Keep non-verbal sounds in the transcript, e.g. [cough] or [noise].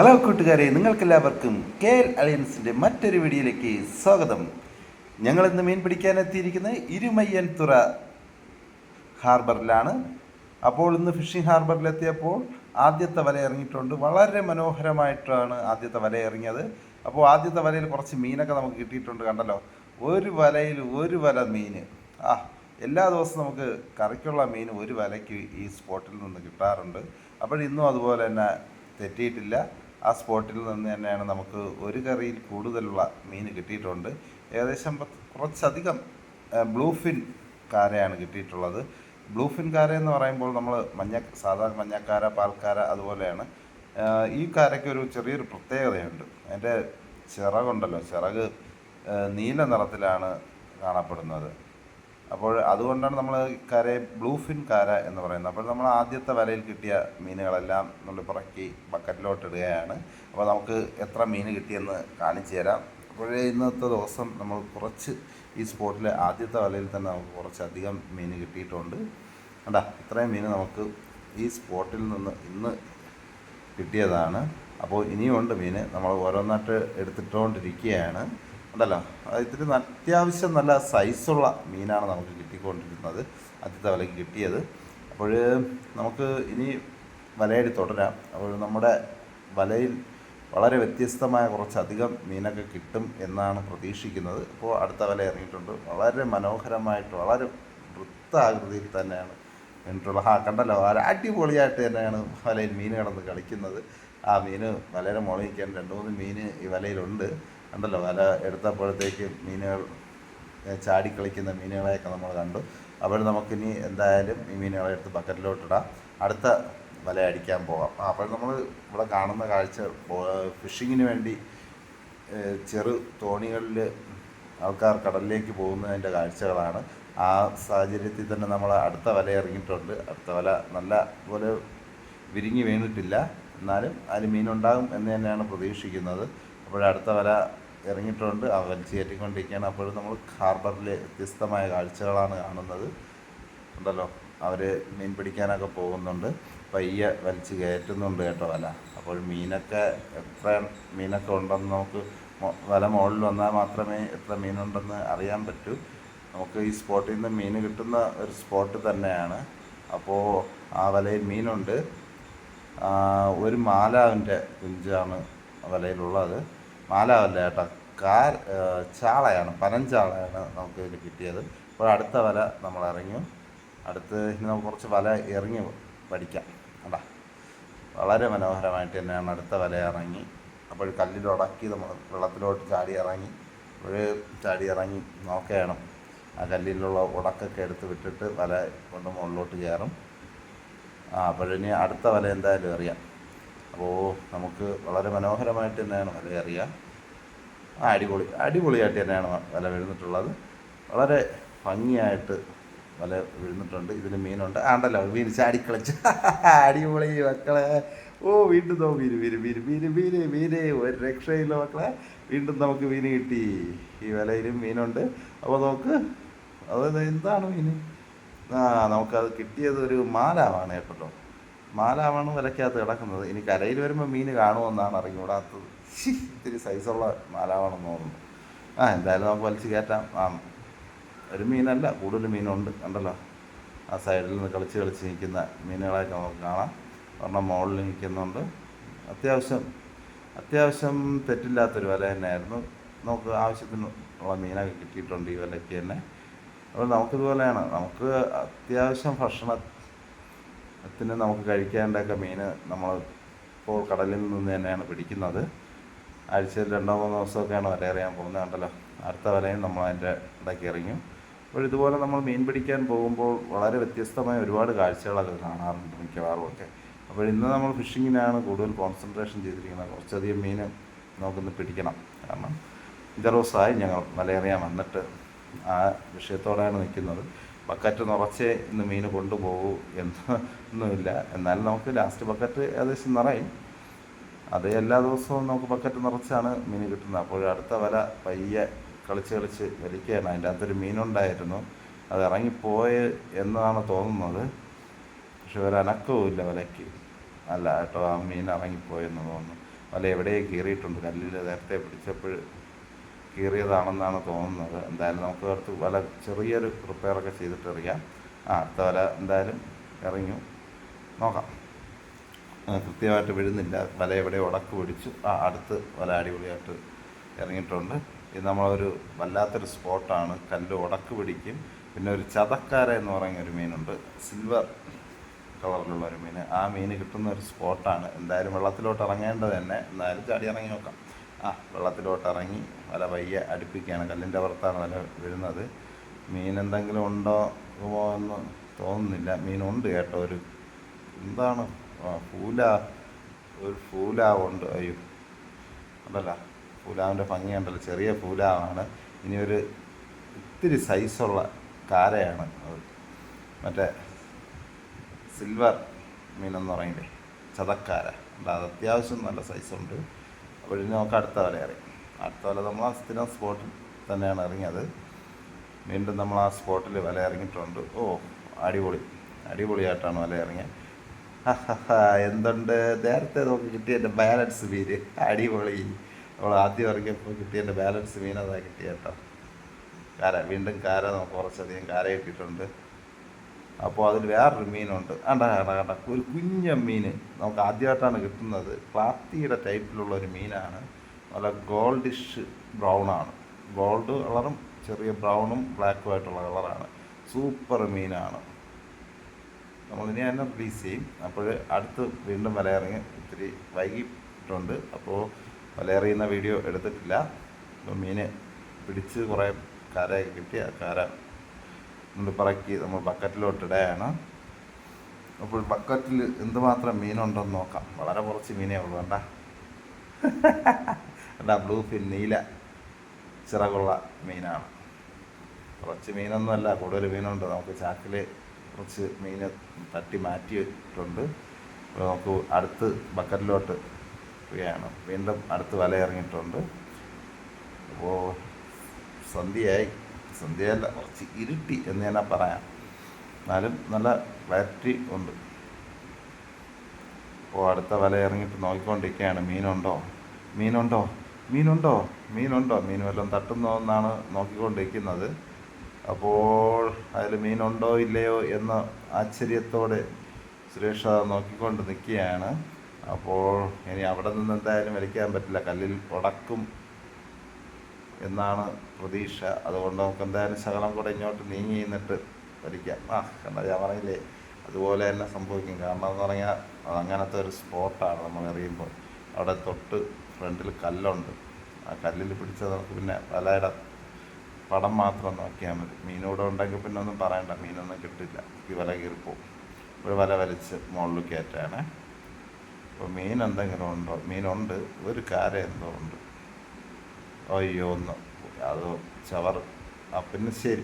Hello കൂട്ടുകാരെ നിങ്ങൾക്കെല്ലാവർക്കും K L അലയൻസിന്റെ മറ്റൊരു വീഡിയോയിലേക്ക് സ്വാഗതം. ഞങ്ങൾ ഇന്ന് മീൻ പിടിക്കാൻ എത്തിയിരിക്കുന്നത് ഇരുമയ്യൻതുറ ഹാർബറിലാണ്. അപ്പോൾ ഇന്ന് ഫിഷിംഗ് ഹാർബറിലെത്തിയപ്പോൾ ആദ്യത്തെ വല ഇറങ്ങിയിട്ടുണ്ട്. വളരെ മനോഹരമായിട്ടാണ് ആദ്യത്തെ വല ഇറങ്ങിയത്. അപ്പോൾ ആദ്യത്തെ വലയിൽ കുറച്ച് മീനൊക്കെ നമുക്ക് കിട്ടിയിട്ടുണ്ട് കണ്ടല്ലോ. ഒരു വലയിൽ ഒരു വല മീൻ ആ എല്ലാ ദിവസവും നമുക്ക് കറിക്കുള്ള മീൻ ഒരു വലയ്ക്ക് ഈ സ്പോട്ടിൽ നിന്ന് കിട്ടാറുണ്ട്. അപ്പോൾ ഇന്നും അതുപോലെ തന്നെ തെറ്റിയിട്ടില്ല. ആ സ്പോട്ടിൽ നിന്ന് തന്നെയാണ് നമുക്ക് ഒരു കറിയിൽ കൂടുതലുള്ള മീൻ കിട്ടിയിട്ടുണ്ട്. ഏകദേശം കുറച്ചധികം ബ്ലൂഫിൻ കാരയാണ് കിട്ടിയിട്ടുള്ളത്. ബ്ലൂഫിൻ കാര എന്ന് പറയുമ്പോൾ നമ്മൾ മഞ്ഞ സാധാരണ മഞ്ഞക്കാര പാൽക്കാര അതുപോലെയാണ്. ഈ കാരയ്ക്ക് ഒരു ചെറിയൊരു പ്രത്യേകതയുണ്ട്. അതിന്റെ ചിറകുണ്ടല്ലോ ചിറക് നീല നിറത്തിലാണ് കാണപ്പെടുന്നത്. അപ്പോൾ അതുകൊണ്ടാണ് നമ്മൾ കരയെ ബ്ലൂഫിൻ കാര എന്ന് പറയുന്നത്. അപ്പോൾ നമ്മൾ ആദ്യത്തെ വലയിൽ കിട്ടിയ മീനുകളെല്ലാം നമ്മൾ പുറക്കി ബക്കറ്റിലോട്ട് ഇടുകയാണ്. അപ്പോൾ നമുക്ക് എത്ര മീൻ കിട്ടിയെന്ന് കാണിച്ചു തരാം. അപ്പോഴേ ഇന്നത്തെ ദിവസം നമ്മൾ കുറച്ച് ഈ സ്പോട്ടിലെ ആദ്യത്തെ വലയിൽ തന്നെ നമുക്ക് കുറച്ചധികം മീൻ കിട്ടിയിട്ടുണ്ട്. കണ്ടാ ഇത്രയും മീൻ നമുക്ക് ഈ സ്പോട്ടിൽ നിന്ന് ഇന്ന് കിട്ടിയതാണ്. അപ്പോൾ ഇനിയുണ്ട് മീൻ. നമ്മൾ ഓരോന്നായിട്ട് എടുത്തിട്ടുകൊണ്ടിരിക്കുകയാണ്. ഉണ്ടല്ലോ. അത് അത്യാവശ്യം നല്ല സൈസുള്ള മീനാണ് നമുക്ക് കിട്ടിക്കൊണ്ടിരുന്നത്. ആദ്യത്തെ വിലയ്ക്ക് കിട്ടിയത്. അപ്പോൾ നമുക്ക് ഇനി വലയടി തുടരാം. അപ്പോൾ നമ്മുടെ വലയിൽ വളരെ വ്യത്യസ്തമായ കുറച്ചധികം മീനൊക്കെ കിട്ടും എന്നാണ് പ്രതീക്ഷിക്കുന്നത്. അപ്പോൾ അടുത്ത വല ഇറങ്ങിയിട്ടുണ്ട്. വളരെ മനോഹരമായിട്ട് വളരെ വൃത്താകൃതിയിൽ തന്നെയാണ് എന്നിട്ടുള്ള ആ കണ്ടല്ലോ വളരെ അടിപൊളിയായിട്ട് തന്നെയാണ് വലയിൽ മീൻ കിടന്ന് കളിക്കുന്നത്. ആ മീൻ വലയുടെ മുകളിൽ നിൽക്കാൻ രണ്ട് മൂന്ന് മീൻ ഈ വലയിലുണ്ട്. കണ്ടല്ലോ വല എടുത്തപ്പോഴത്തേക്ക് മീനുകൾ ചാടിക്കളിക്കുന്ന മീനുകളെയൊക്കെ നമ്മൾ കണ്ടു. അപ്പോൾ നമുക്കിനി എന്തായാലും ഈ മീനുകളെ എടുത്ത് ബക്കറ്റിലോട്ടിടാം അടുത്ത വല അടിക്കാൻ പോകാം. അപ്പോൾ നമ്മൾ ഇവിടെ കാണുന്ന കാഴ്ച ഫിഷിങ്ങിന് വേണ്ടി ചെറു തോണികളിൽ ആൾക്കാർ കടലിലേക്ക് പോകുന്നതിന്റെ കാഴ്ചകളാണ്. ആ സാഹചര്യത്തിൽ തന്നെ നമ്മൾ അടുത്ത വല ഇറങ്ങിയിട്ടുണ്ട്. അടുത്ത വല നല്ല പോലെ വിരിഞ്ഞ് വീണിട്ടില്ല. എന്നാലും അതിൽ മീനുണ്ടാകും എന്ന് തന്നെയാണ് പ്രതീക്ഷിക്കുന്നത്. അപ്പോൾ അടുത്ത വല ഇറങ്ങിയിട്ടുണ്ട്. ആ ചേറ്റിക്കൊണ്ടിരിക്കുകയാണ് അപ്പോഴും നമ്മൾ ഹാർബറിൽ വ്യത്യസ്തമായ കാഴ്ചകളാണ് കാണുന്നത്. ഉണ്ടല്ലോ. അവർ മീൻ പിടിക്കാനൊക്കെ പോകുന്നുണ്ട്. പയ്യെ വലിച്ച് കയറ്റുന്നുണ്ട് കേട്ടോ വല. അപ്പോൾ മീനൊക്കെ എത്ര മീനൊക്കെ ഉണ്ടെന്ന് നമുക്ക് വല മുകളിൽ വന്നാൽ മാത്രമേ എത്ര മീനുണ്ടെന്ന് അറിയാൻ പറ്റൂ. നമുക്ക് ഈ സ്പോട്ടിൽ നിന്ന് മീൻ കിട്ടുന്ന ഒരു സ്പോട്ട് തന്നെയാണ്. അപ്പോൾ ആ വലയിൽ മീനുണ്ട്. ഒരു മാലാവിന്റെ കുഞ്ചാണ് വലയിലുള്ളത്. മാലാവല്ല ചേട്ടാ കാർ ചാളയാണ്. പനഞ്ചാളയാണ് നമുക്ക് ഇതിൽ കിട്ടിയത്. അപ്പോൾ അടുത്ത വല നമ്മൾ ഇറങ്ങി. അടുത്ത് ഇനി നമുക്ക് കുറച്ച് വല ഇറങ്ങി പഠിക്കാം. കണ്ടാ? വളരെ മനോഹരമായിട്ട് തന്നെയാണ് അടുത്ത വല ഇറങ്ങി. അപ്പോൾ കല്ലിലുടക്കി നമ്മൾ വെള്ളത്തിലോട്ട് ചാടി ഇറങ്ങി. ഒരു ചാടി ഇറങ്ങി നോക്കുകയാണ് ആ കല്ലിലുള്ള ഉടക്കൊക്കെ എടുത്ത് വിട്ടിട്ട് വല കൊണ്ട് മുകളിലോട്ട് കയറും. ആ അപ്പോഴിനി അടുത്ത വല എന്തായാലും അറിയാം. അപ്പോൾ നമുക്ക് വളരെ മനോഹരമായിട്ട് തന്നെയാണ് വില അറിയുക അടിപൊളി അടിപൊളിയായിട്ട് തന്നെയാണ് വില വീഴുന്നിട്ടുള്ളത്. വളരെ ഭംഗിയായിട്ട് വല വീഴുന്നിട്ടുണ്ട്. ഇതിൽ മീനുണ്ട്. ആണ്ടല്ലോ മീൻ ചാടിക്കളിച്ച്. [laughs] അടിപൊളി മക്കളെ. ഓ വീണ്ടും നോ മീന് മീന് മീന് മീന് മീന് മീന് ഒരു രക്ഷയില്ല മക്കളെ. വീണ്ടും നമുക്ക് മീൻ കിട്ടി. ഈ വലയിലും മീനുണ്ട്. അപ്പോൾ നമുക്ക് അത് എന്താണ് മീൻ? ആ നമുക്കത് കിട്ടിയത് ഒരു മാലാവാണ് കേട്ടോ. മാലാവാണ് വിലക്കകത്ത് കിടക്കുന്നത്. ഇനി കരയിൽ വരുമ്പോൾ മീൻ കാണുമെന്നാണ് അറിഞ്ഞുകൂടാത്തത്. ഇത്തിരി സൈസുള്ള മാലാവാണെന്ന് തോന്നുന്നു. ആ എന്തായാലും നമുക്ക് വലിച്ചു കയറ്റാം. ആ ഒരു മീനല്ല കൂടുതൽ മീനുണ്ട് കണ്ടല്ലോ. ആ സൈഡിൽ നിന്ന് കളിച്ച് കളിച്ച് നിൽക്കുന്ന മീനുകളെയൊക്കെ നമുക്ക് കാണാം. ഒരെണ്ണം മുകളിൽ നിൽക്കുന്നുണ്ട്. അത്യാവശ്യം അത്യാവശ്യം തെറ്റില്ലാത്തൊരു വില തന്നെയായിരുന്നു. നമുക്ക് ആവശ്യത്തിന് ഉള്ള മീനൊക്കെ കിട്ടിയിട്ടുണ്ട് ഈ വിലയ്ക്ക് തന്നെ. അപ്പോൾ നമുക്കിതുപോലെയാണ്. നമുക്ക് അത്യാവശ്യം ഭക്ഷണത്തിന് നമുക്ക് കഴിക്കേണ്ടൊക്കെ മീൻ നമ്മൾ ഇപ്പോൾ കടലിൽ നിന്ന് തന്നെയാണ് പിടിക്കുന്നത്. ആഴ്ചയിൽ രണ്ടോ മൂന്നോ ദിവസമൊക്കെയാണ് വല എറിയാൻ പോകുന്നത്. കണ്ടല്ലോ അടുത്ത വലയും നമ്മൾ അതിന്റെ ഇടയ്ക്ക് ഇറങ്ങും അപ്പോൾ ഇതുപോലെ നമ്മൾ മീൻ പിടിക്കാൻ പോകുമ്പോൾ വളരെ വ്യത്യസ്തമായ ഒരുപാട് കാഴ്ചകളൊക്കെ കാണാറുണ്ട് മിക്കവാറും ഒക്കെ. അപ്പോൾ ഇന്ന് നമ്മൾ ഫിഷിങ്ങിനാണ് കൂടുതൽ കോൺസെൻട്രേഷൻ ചെയ്തിരിക്കുന്നത്. കുറച്ചധികം മീൻ നോക്കുന്നു പിടിക്കണം. കാരണം ഇതേ ദിവസമായി ഞങ്ങൾ വലയെറിയാൻ വന്നിട്ട് ആ വിഷയത്തോടെയാണ് നിൽക്കുന്നത്. ബക്കറ്റ് നിറച്ചേ ഇന്ന് മീൻ കൊണ്ടുപോകൂ എന്ന് ഒന്നുമില്ല. എന്നാലും നമുക്ക് ലാസ്റ്റ് ബക്കറ്റ് ഏകദേശം നിറയും. അത് എല്ലാ ദിവസവും നമുക്ക് ബക്കറ്റ് നിറച്ചാണ് മീൻ കിട്ടുന്നത്. അപ്പോൾ അടുത്ത വല പയ്യെ കളിച്ച് കളിച്ച് വലിക്കുകയാണ്. അതിന്റെ അകത്തൊരു മീനുണ്ടായിരുന്നു. അത് ഇറങ്ങിപ്പോയി എന്നാണ് തോന്നുന്നത്. പക്ഷെ ഒരു അനക്കവും ഇല്ല വലയ്ക്ക്. അല്ല കേട്ടോ ആ മീൻ ഇറങ്ങിപ്പോയെന്ന് തോന്നുന്നു. വല എവിടെയോ കീറിയിട്ടുണ്ട്. കല്ലിൽ നേരത്തെ പിടിച്ചപ്പോൾ കീറിയതാണെന്നാണ് തോന്നുന്നത്. എന്തായാലും നമുക്ക് അടുത്ത് വല ചെറിയൊരു റിപ്പയറൊക്കെ ചെയ്തിട്ട് എറിയാം ആ അടുത്ത വല എന്തായാലും ഇറങ്ങി നോക്കാം. കൃത്യമായിട്ട് വിഴുന്നില്ല. വല എവിടെ ഉടക്ക് പിടിച്ചു. ആ അടുത്ത് വല അടിപൊളിയായിട്ട് ഇറങ്ങിയിട്ടുണ്ട്. ഇത് നമ്മളൊരു വല്ലാത്തൊരു സ്പോട്ടാണ്. കല്ല് ഉടക്ക് പിടിക്കും. പിന്നെ ഒരു ചതക്കാര എന്ന് പറയുന്ന ഒരു മീനുണ്ട്. സിൽവർ കളറിലുള്ള ഒരു മീൻ ആ മീൻ കിട്ടുന്ന ഒരു സ്പോട്ടാണ്. എന്തായാലും വെള്ളത്തിലോട്ട് ഇറങ്ങേണ്ടത് തന്നെ. എന്തായാലും ചാടി ഇറങ്ങി നോക്കാം. ആ വെള്ളത്തിലോട്ട് ഇറങ്ങി വല പയ്യെ അടുപ്പിക്കുകയാണ്. കല്ലിന്റെ പുറത്താണ് വല വരുന്നത്. മീൻ എന്തെങ്കിലും ഉണ്ടോ എന്ന് തോന്നുന്നില്ല. മീനുണ്ട് കേട്ടോ. ഒരു എന്താണ്? ഫൂല. ഒരു ഫൂലാവുണ്ട്. അയ്യോ ഉണ്ടല്ല. ഫൂലാവിന്റെ ഭംഗി ഉണ്ടല്ലോ. ചെറിയ ഫൂലാവാണ്. ഇനി ഒരു ഇത്തിരി സൈസുള്ള കാരയാണ് അത്. മറ്റേ സിൽവർ മീനെന്ന് പറയില്ലേ ചതക്കാര. അത് അത്യാവശ്യം നല്ല സൈസുണ്ട്. ഇനി നമുക്ക് അടുത്ത വല ഇറങ്ങി. അടുത്ത വല നമ്മൾ ആ സ്ഥിരം സ്പോട്ടിൽ തന്നെയാണ് ഇറങ്ങിയത്. വീണ്ടും നമ്മൾ ആ സ്പോട്ടിൽ വല ഇറങ്ങിയിട്ടുണ്ട്. ഓ അടിപൊളി. അടിപൊളിയായിട്ടാണ് വല ഇറങ്ങിയത്. [laughs] എന്തുണ്ട്? നേരത്തെ നോക്കി കിട്ടിയ എന്റെ ബാലൻസ് മീന് അടിപൊളി. നമ്മൾ ആദ്യം ഇറങ്ങിയപ്പോൾ കിട്ടിയ എന്റെ ബാലൻസ് മീൻ കിട്ടിയ കേട്ടോ. കാര വീണ്ടും കാര നമുക്ക് കുറച്ചധികം കാര കിട്ടിയിട്ടുണ്ട്. അപ്പോൾ അതിൽ വേറൊരു മീനുണ്ട്. കണ്ട കണ്ട കണ്ട. ഒരു കുഞ്ഞ മീൻ നമുക്ക് ആദ്യമായിട്ടാണ് കിട്ടുന്നത്. ക്ലാത്തിയുടെ ടൈപ്പിലുള്ള ഒരു മീനാണ്. നല്ല ഗോൾഡിഷ് ബ്രൗൺ ആണ് ഗോൾഡ് കളറും ചെറിയ ബ്രൗണും ബ്ലാക്കും ആയിട്ടുള്ള കളറാണ്. സൂപ്പർ മീനാണ്. നമ്മളിനി തന്നെ റിലീസ് ചെയ്യും. അപ്പോൾ അടുത്ത് വീണ്ടും വലയിറങ്ങി ഇത്തിരി വൈകിട്ടുണ്ട് അപ്പോൾ വലയെറിയുന്ന വീഡിയോ എടുത്തിട്ടില്ല. അപ്പോൾ മീന് പിടിച്ച് കുറേ കാരയൊക്കെ കിട്ടി. ആ കാര കൊണ്ട് പറക്കി നമ്മൾ ബക്കറ്റിലോട്ട് ഇടുകയാണ് അപ്പോൾ ബക്കറ്റിൽ എന്തുമാത്രം മീനുണ്ടെന്ന് നോക്കാം. വളരെ കുറച്ച് മീനേ ഉള്ളൂ വേണ്ട വേണ്ട [laughs] ബ്ലൂ ഫിൻ നീല ചിറകുള്ള മീനാണ്. കുറച്ച് മീനൊന്നുമല്ല കൂടുതൽ മീനുണ്ട്. നമുക്ക് ചാക്കിൽ കുറച്ച് മീൻ തട്ടി മാറ്റിയിട്ടുണ്ട്. അപ്പോൾ നമുക്ക് അടുത്ത് ബക്കറ്റിലോട്ട് ഇടുകയാണ്. വീണ്ടും അടുത്ത് വല ഇറങ്ങിയിട്ടുണ്ട് അപ്പോൾ സന്ധ്യയായി. സന്ധ്യയല്ല കുറച്ച് ഇരുട്ടി എന്ന് തന്നെ പറയാം. എന്നാലും നല്ല ക്ലാരിറ്റി ഉണ്ട്. അപ്പോൾ അടുത്ത വല ഇറങ്ങിയിട്ട് നോക്കിക്കൊണ്ടിരിക്കുകയാണ്. മീനുണ്ടോ? മീനുണ്ടോ? മീനുണ്ടോ? മീനുണ്ടോ? മീൻ വല്ലതും തട്ടുന്നോ എന്നാണ് നോക്കിക്കൊണ്ടിരിക്കുന്നത്. അപ്പോൾ അതിൽ മീനുണ്ടോ ഇല്ലയോ എന്ന ആശ്ചര്യത്തോടെ സുരേഷ നോക്കിക്കൊണ്ട് നിൽക്കുകയാണ്. അപ്പോൾ ഇനി അവിടെ നിന്ന് എന്തായാലും വലിക്കാൻ പറ്റില്ല. കല്ലിൽ ഉടക്കും എന്നാണ് പ്രതീക്ഷ. അതുകൊണ്ട് നമുക്ക് എന്തായാലും ശകലം കൂടെ ഇങ്ങോട്ട് നീങ്ങി നിന്നിട്ട് ഭരിക്കാം ആ കണ്ട? ഞാൻ പറയില്ലേ അതുപോലെ തന്നെ സംഭവിക്കും. കാരണം എന്ന് പറഞ്ഞാൽ അങ്ങനത്തെ ഒരു സ്പോട്ടാണ് നമ്മൾ എറിയുമ്പോൾ. അവിടെ തൊട്ട് ഫ്രണ്ടിൽ കല്ലുണ്ട്. ആ കല്ലിൽ പിടിച്ചത് നമുക്ക് പിന്നെ വലയുടെ പടം മാത്രം നോക്കിയാൽ മതി. മീനൂടെ ഉണ്ടെങ്കിൽ പിന്നെ ഒന്നും പറയണ്ട. മീനൊന്നും കിട്ടില്ല. ഈ വല കീറിപ്പോവും ഒരു വല വലിച്ച് മുകളിൽ കയറ്റാണ്. അപ്പോൾ മീൻ എന്തെങ്കിലും ഉണ്ടോ? മീനുണ്ട്. ഒരു കാര എന്തോ ഉണ്ട്. അയ്യോ ഒന്ന് അത് ചവർ അപ്പം ശരി